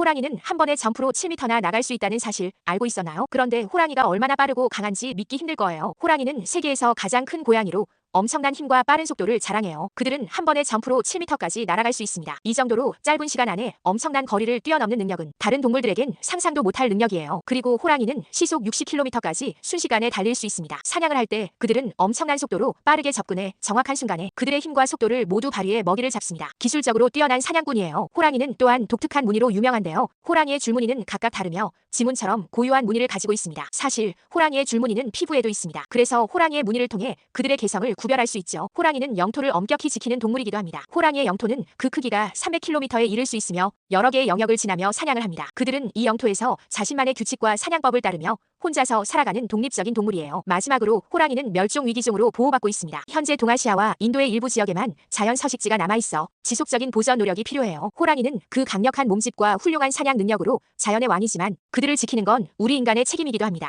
호랑이는 한 번에 점프로 7m나 나갈 수 있다는 사실 알고 있었나요? 그런데 호랑이가 얼마나 빠르고 강한지 믿기 힘들 거예요. 호랑이는 세계에서 가장 큰 고양이로 엄청난 힘과 빠른 속도를 자랑해요. 그들은 한 번에 점프로 7m까지 날아갈 수 있습니다. 이 정도로 짧은 시간 안에 엄청난 거리를 뛰어넘는 능력은 다른 동물들에겐 상상도 못할 능력이에요. 그리고 호랑이는 시속 60km까지 순식간에 달릴 수 있습니다. 사냥을 할 때 그들은 엄청난 속도로 빠르게 접근해 정확한 순간에 그들의 힘과 속도를 모두 발휘해 먹이를 잡습니다. 기술적으로 뛰어난 사냥꾼이에요. 호랑이는 또한 독특한 무늬로 유명한데요. 호랑이의 줄무늬는 각각 다르며 지문처럼 고유한 무늬를 가지고 있습니다. 사실 호랑이의 줄무늬는 피부에도 있습니다. 그래서 호랑이의 무늬를 통해 그들의 개성을 구별할 수 있죠. 호랑이는 영토를 엄격히 지키는 동물이기도 합니다. 호랑이의 영토는 그 크기가 300km에 이를 수 있으며 여러 개의 영역을 지나며 사냥을 합니다. 그들은 이 영토에서 자신만의 규칙과 사냥법을 따르며 혼자서 살아가는 독립적인 동물이에요. 마지막으로 호랑이는 멸종 위기종으로 보호받고 있습니다. 현재 동아시아와 인도의 일부 지역에만 자연 서식지가 남아 있어 지속적인 보전 노력이 필요해요. 호랑이는 그 강력한 몸집과 훌륭한 사냥 능력으로 자연의 왕이지만 그들을 지키는 건 우리 인간의 책임이기도 합니다.